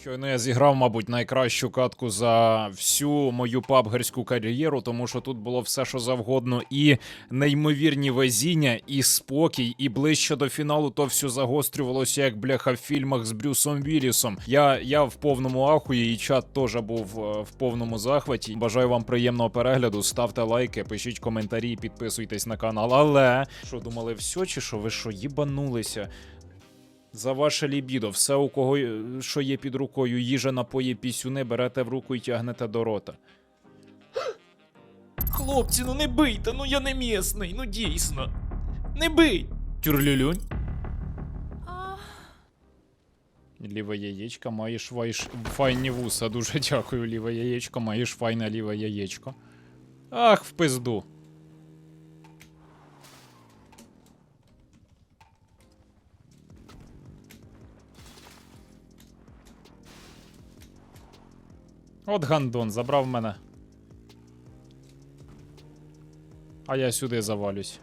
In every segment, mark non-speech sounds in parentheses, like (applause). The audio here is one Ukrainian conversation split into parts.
Щойно я зіграв, мабуть, найкращу катку за всю мою пабгерську кар'єру, тому що тут було все, що завгодно, і неймовірні везіння, і спокій, і ближче до фіналу то все загострювалося, як бляха в фільмах з Брюсом Віллісом. Я, я в повному ахуї, і чат теж був е, в повному захваті. Бажаю вам приємного перегляду. Ставте лайки, пишіть коментарі, підписуйтесь на канал. Але що думали, все чи що? Ви що, їбанулися? За ваше лібідо, все у кого е, що є під рукою, їжа, напої, пісюни, берете в руку і тягнете до рота. (gasps) Хлопці, ну не бийте, ну я не місний, ну дійсно. Не бий! Тюрлюлюнь. Ліве яєчко, маєш вайш... файні вуса. Дуже (laughs) дякую, ліве яєчко, маєш файне ліве яєчко. Ах, в пизду. От гандон, забрав мене. А я сюди завалюсь.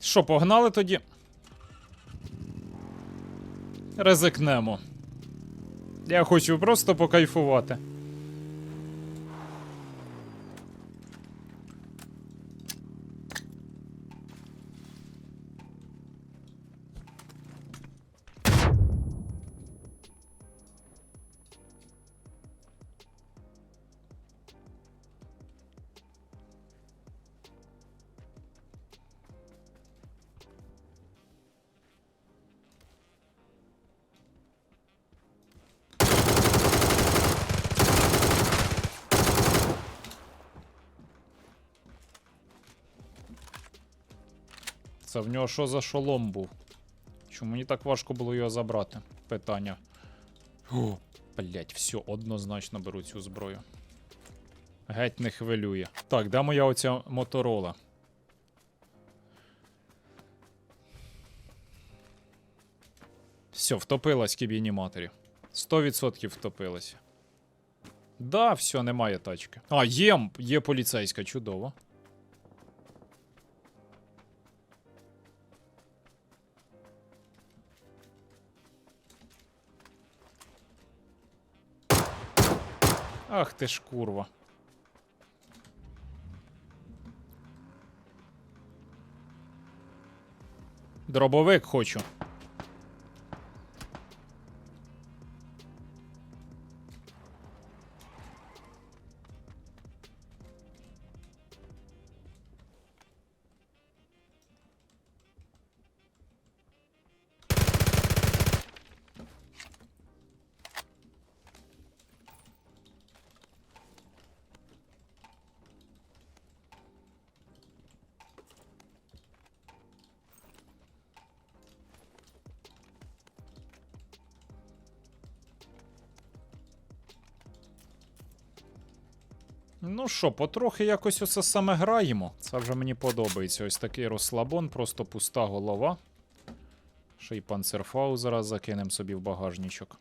Що, погнали тоді? Ризикнемо. Я хочу просто покайфувати. Це в нього що за шолом був? Чому мені так важко було його забрати? Питання. О, блять, все, однозначно беру цю зброю. Геть не хвилює. Так, де моя оця моторола? Все, втопилась кібіні матері. 100% втопилась. Да, все, немає тачки. А, є, є поліцейська, чудово. Ах ти ж курва. Дробовик хочу. Ну що, потрохи якось усе саме граємо. Це вже мені подобається. Ось такий розслабон, просто пуста голова. Ще й панцерфау зараз закинемо собі в багажничок.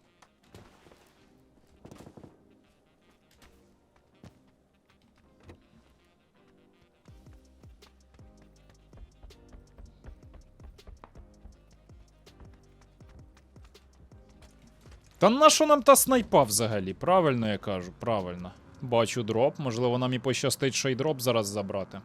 Та на що нам та снайпа взагалі? Правильно я кажу, правильно. Бачу дроп, можливо, нам і пощастить ще й дроп зараз забрати.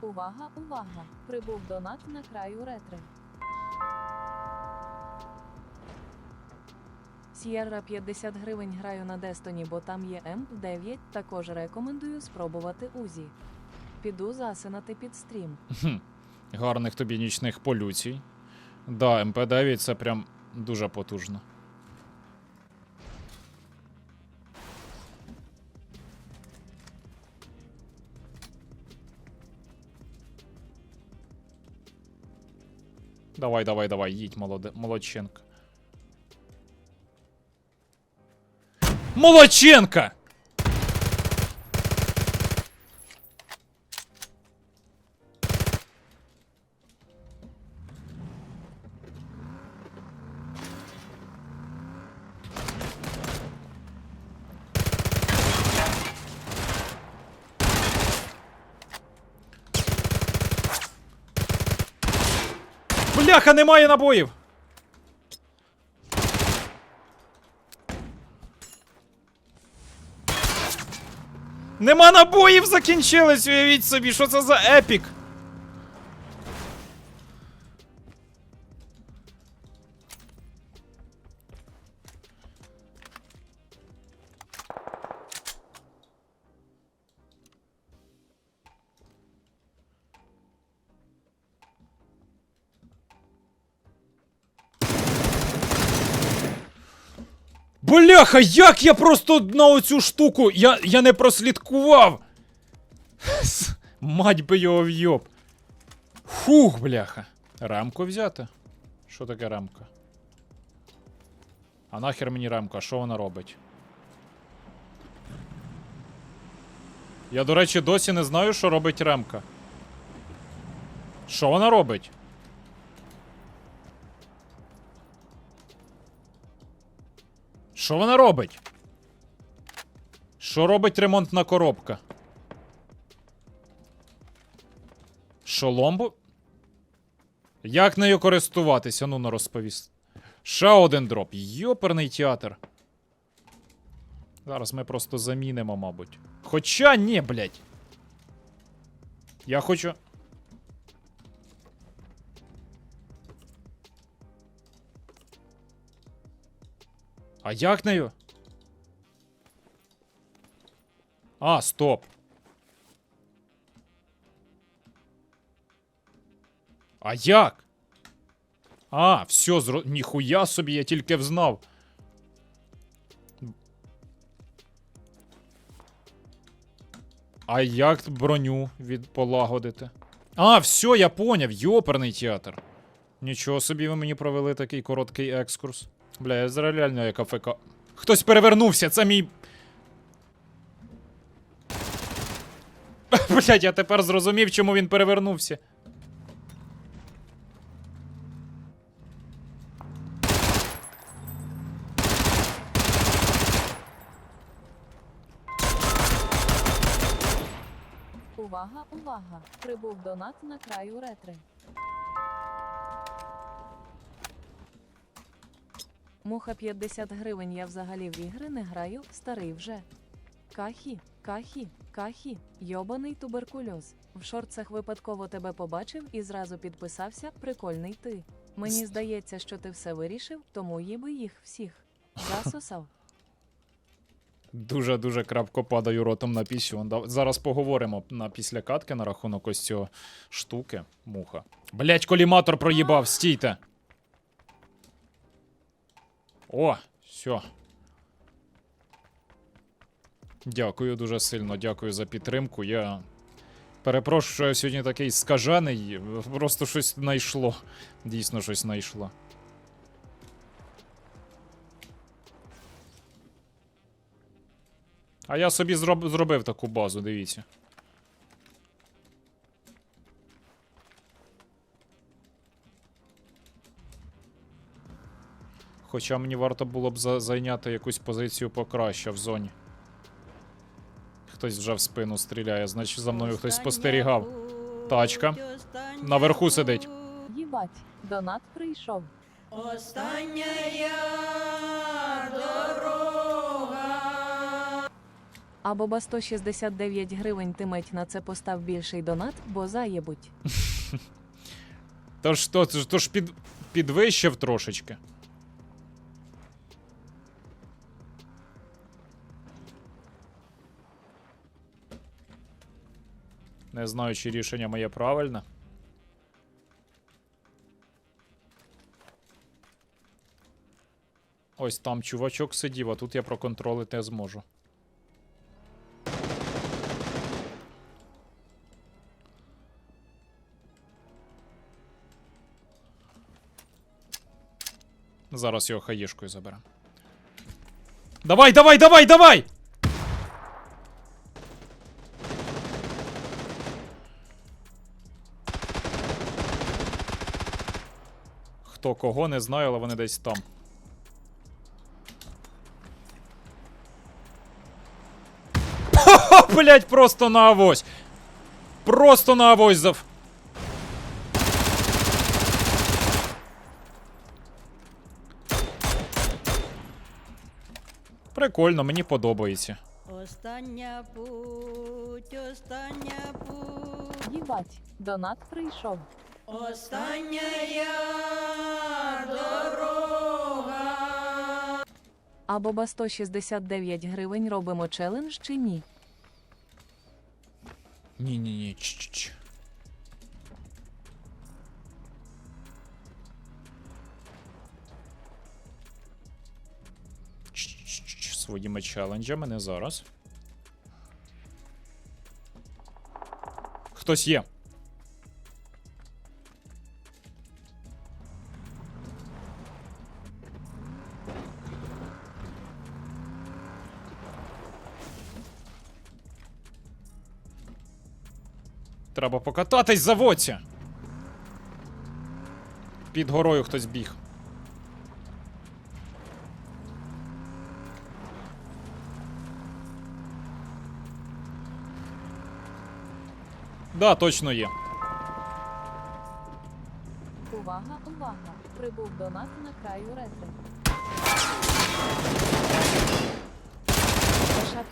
Увага, увага! Прибув донат на краю ретри. Сієрра 50 гривень граю на Дестоні, бо там є М9. Також рекомендую спробувати УЗІ. Піду засинати під стрім. Гарних тобі нічних полюцій. Да, МП9 це прям дуже потужно. Давай, давай, давай, їдь, молоде, молодченка. Молодченка! Бляха, немає набоїв! Нема набоїв, закінчились, уявіть собі, що це за епік? Бляха, як я просто на оцю штуку. Я, я не прослідкував. Мать би його в'йоб. Фух, бляха. Рамку взяти? Що таке рамка? А нахер мені рамка, що вона робить? Я, до речі, досі не знаю, що робить ремка. Що вона робить? Що вона робить? Що робить ремонтна коробка? Шоломбу? Як нею користуватися? Ну, на розповість. Ще один дроп. Йоперний театр. Зараз ми просто замінимо, мабуть. Хоча ні, блядь. Я хочу. А як нею? А, стоп. А як? А, все, зро... ніхуя собі, я тільки взнав. А як броню від полагодити? А, все, я поняв, йоперний театр. Нічого собі ви мені провели такий короткий екскурс. Бля, я зараз реально як АФК. Хтось перевернувся, це мій. (laughs) Блять, я тепер зрозумів, чому він перевернувся. Увага, увага! Прибув донат на краю ретри. Муха 50 гривень. Я взагалі в ігри не граю, старий вже. Кахі, кахі, кахі, йобаний туберкульоз. В шорцах випадково тебе побачив і зразу підписався. Прикольний ти. Мені здається, що ти все вирішив, тому їби їх всіх. Засосав. Дуже-дуже крапко падаю ротом на пісюн. Зараз поговоримо на після катки на рахунок ось цього штуки. Муха. Блять, коліматор проїбав, стійте. О, все. Дякую дуже сильно, дякую за підтримку. Я перепрошую, що я сьогодні такий скажений. Просто щось знайшло. Дійсно щось знайшло. А я собі зроб... зробив таку базу, дивіться. Хоча мені варто було б зайняти якусь позицію покраще в зоні. Хтось вже в спину стріляє, значить за мною хтось спостерігав. Тачка. Наверху сидить. Їбать, донат прийшов. Остання дорога. А Боба 169 гривень ти мить на це постав більший донат, бо заєбуть. (laughs) Тож то, то, то ж під... підвищив трошечки. Не знаю, чи рішення моє правильне. Ось там чувачок сидів, а тут я проконтролити зможу. Зараз його хаєшкою заберем. Давай, давай, давай, давай! Хто кого, не знаю, але вони десь там. Блять, просто на авось! Просто на авось зав... Прикольно, мені подобається. Остання путь, остання путь. Їбать, донат прийшов остання дорога. А Боба 169 гривень робимо челендж чи ні? Ні-ні-ні. Ч-ч-ч. Ч-ч-ч. Своїми челенджами не зараз. Хтось є. Треба покататись, заводься. Під горою хтось біг. Да, точно є. Увага, увага! Прибув донат на краю ретри. Шап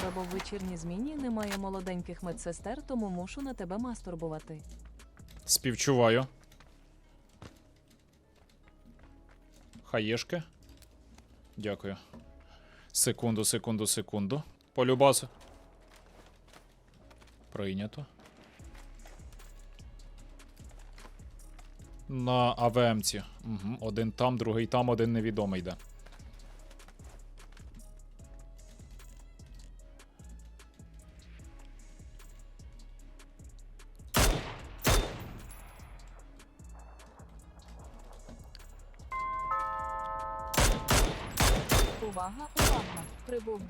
його бо в вечірній зміні немає молоденьких медсестер, тому мушу на тебе мастурбувати. Співчуваю. Хаєшки. Дякую. Секунду, секунду, секунду. Полюбасу. Прийнято. На АВМці. Угу. Один там, другий там, один невідомий йде.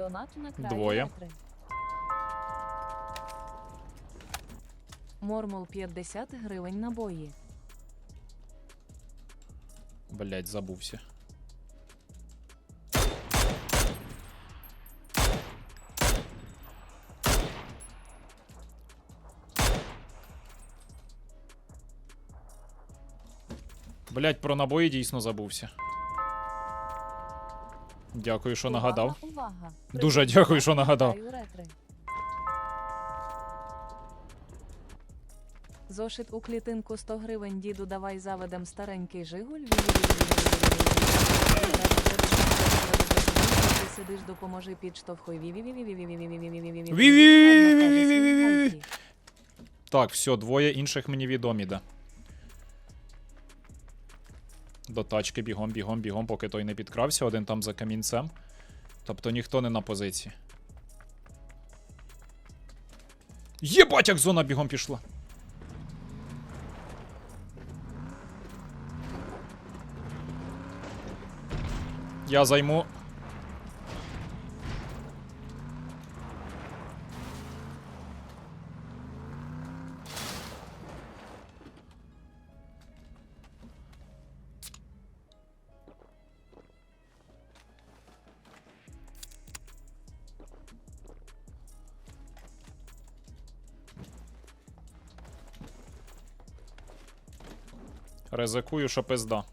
Донат на краю Двоє. ретри. Мормул 50 гривень набої. Блять, забувся. Блять, про набої дійсно забувся. Дякую, що нагадав. Дуже дякую, що нагадав. Зошит у клітинку 100 гривень, діду, давай заведем старенький жигуль. Сидиш, допоможи підштовхуй. Так, все, двоє інших мені відомі, да. До тачки бігом, бігом, бігом, поки той не підкрався, один там за камінцем. Тобто ніхто не на позиції. Єбать, як зона бігом пішла. Я займу. Ризикую, що пизда.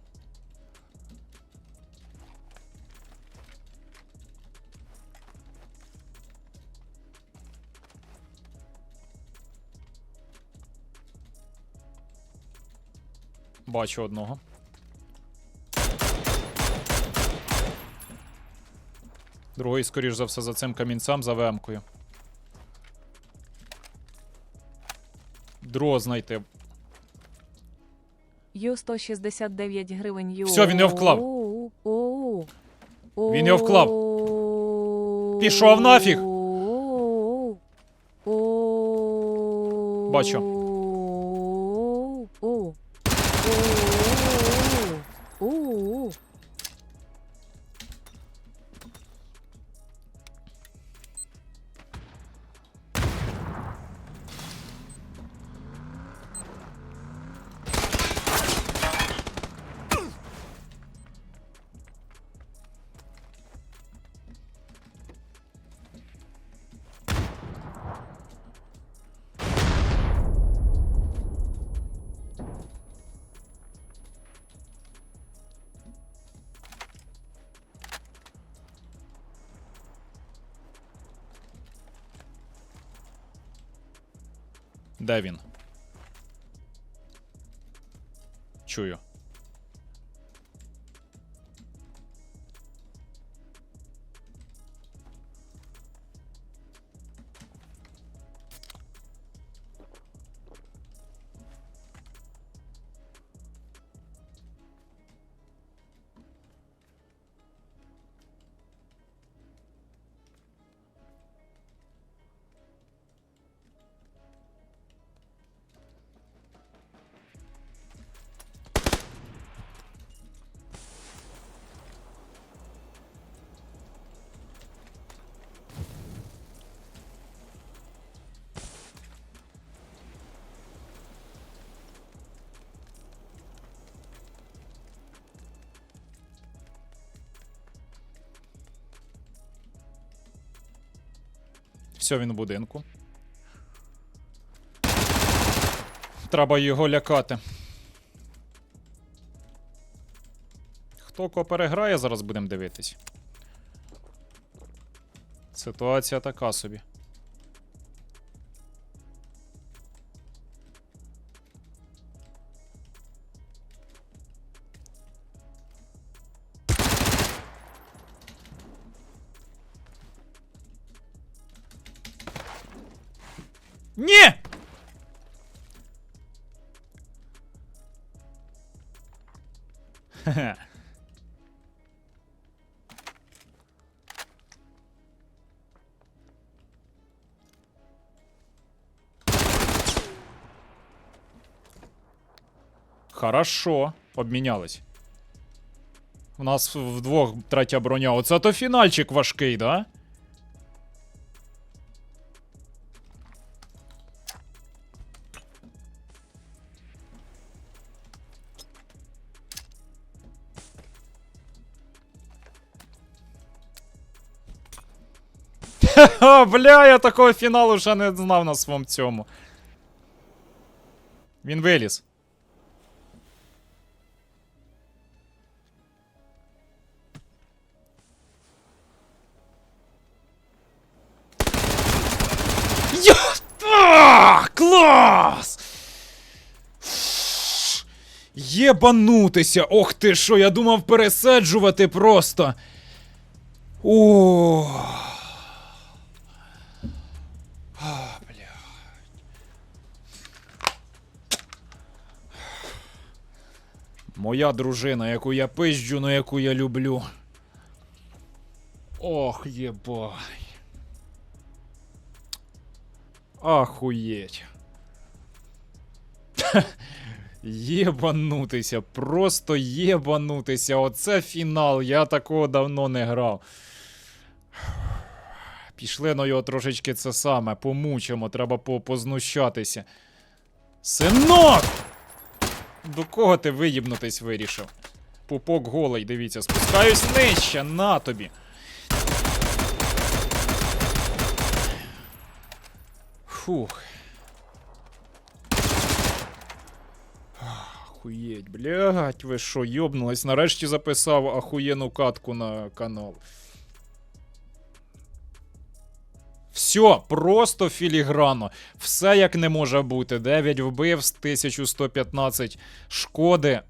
Бачу одного. Другий, скоріш за все, за цим камінцем за ВМ-кою. Другого знайти. Ю 169 гривень. Ю. Все, він його вклав. Він його вклав. Пішов нафіг. Бачу. Де він? Чую. Все, він у будинку. Треба його лякати. Хто кого переграє, зараз будемо дивитись. Ситуація така собі. Ні! Хе-хе. Хорошо, обмінялись. У нас вдвох третя броня. Оце то фінальчик важкий, да? (laughs) бля, я такого фіналу ще не знав на своєму цьому. Він виліз. Клас! Єбанутися! Ох ти що, я думав пересаджувати просто. О. Моя дружина, яку я пизджу, но яку я люблю. Ох, єбай. Ахуєть. (laughs) Єбанутися, просто єбанутися. Оце фінал. Я такого давно не грав. Пішли на його трошечки це саме. Помучимо, треба по познущатися. Синок! До кого ти виїбнутись вирішив? Пупок голий, дивіться, спускаюсь нижче, на тобі. Фух. Охуєть, блядь, ви що, йобнулись? Нарешті записав ахуєнну катку на канал. Все, просто філіграно. Все як не може бути. 9 вбивств, 1115 шкоди.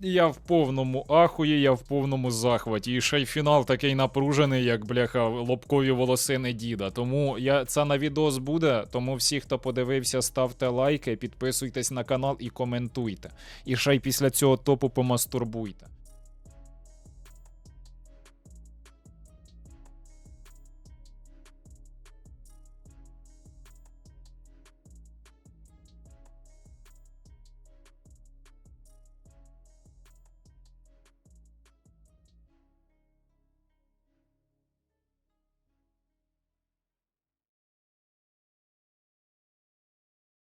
Я в повному ахуї, я в повному захваті. І ще й фінал такий напружений, як бляха, лобкові волосини діда. Тому я це на відос буде. Тому всі, хто подивився, ставте лайки, підписуйтесь на канал і коментуйте. І ще й після цього топу помастурбуйте.